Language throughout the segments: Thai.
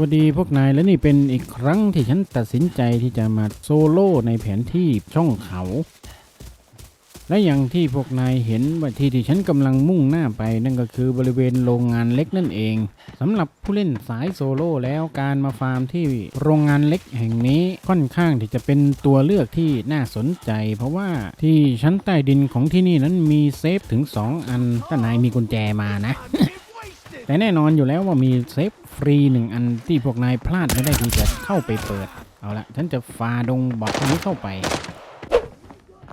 วัสดีพวกนายและนี่เป็นอีกครั้งที่ฉันตัดสินใจที่จะมาโซโล่ในแผนที่ช่องเขา และอย่างที่พวกนายเห็นว่าที่ที่ฉันกำลังมุ่งหน้าไปนั่นก็คือบริเวณโรงงานเล็กนั่นเองสำหรับผู้เล่นสายโซโล่แล้วการมาฟาร์มที่โรงงานเล็กแห่งนี้ค่อนข้างที่จะเป็นตัวเลือกที่น่าสนใจ เพราะว่าที่ชั้นใต้ดินของที่นี่นั้นมีเซฟถึง 2 อันถ้านายมีกุญแจมานะ แต่แน่นอนอยู่แล้วว่ามีเซฟฟรีหนึ่งอันที่พวกนายพลาดไม่ได้ที่จะเข้าไปเปิด เอาละฉันจะฟาดงบอทตรงนี้เข้าไป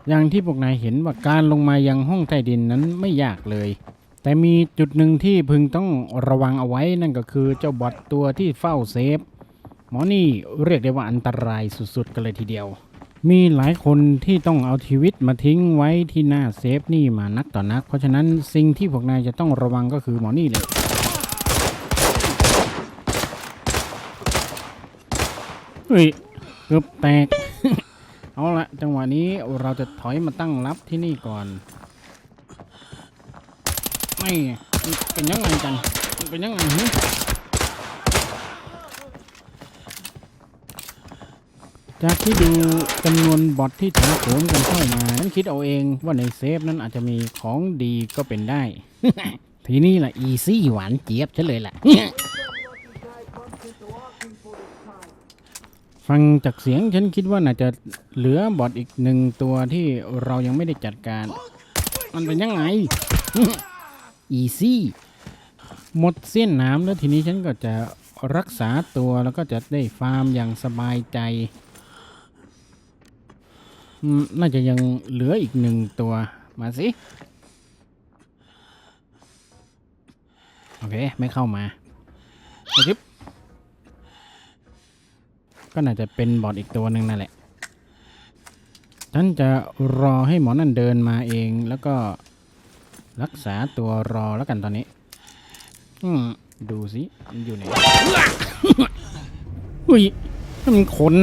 อย่างที่พวกนายเห็นว่าการลงมายังห้องใต้ดินนั้นไม่ยากเลย แต่มีจุดหนึ่งที่พึงต้องระวังเอาไว้นั่นก็คือเจ้าบอทตัวที่เฝ้าเซฟหมอนี่เรียกได้ว่าอันตรายสุดๆกันเลยทีเดียว มีหลายคนที่ต้องเอาชีวิตมาทิ้งไว้ที่หน้าเซฟนี่มานักต่อนัก เพราะฉะนั้นสิ่งที่พวกนายจะต้องระวังก็คือหมอนี่เลย เฮ้ยเกือบแตก เอาละจังหวะนี้เราจะถอยมาตั้งรับที่นี่ก่อน ไม่เป็นยังไงกันเป็นยังไงจากที่ดูจำนวนบอทที่ถาโถมกันเข้ามาฉันคิดเอาเองว่าในเซฟนั้นอาจจะมีของดีก็เป็นได้ ทีนี้ล่ะ อีซี่หวานเจี๊ยบเฉันเลยล่ะ ฟังจากเสียงฉันคิดว่าน่าจะเหลือบอทอีกหนึ่งตัวที่เรายังไม่ได้จัดการ มันเป็นยังไง อีซี่ หมดเส้นน้ำแล้วทีนี้ฉันก็จะรักษาตัวแล้วก็จะได้ฟาร์มอย่างสบายใจ น่าจะยังเหลืออีกหนึ่งตัว มาสิ โอเค ไม่เข้ามาเอาทิป ก็น่าจะเป็นบอดอีกตัวหนึ่งนั่นแหละ ฉันจะรอให้หมอนั่นเดินมาเองแล้วก็รักษาตัวรอแล้วกันตอนนี้ อืม ดูสิ มันอยู่ไหนอุ้ยมันคน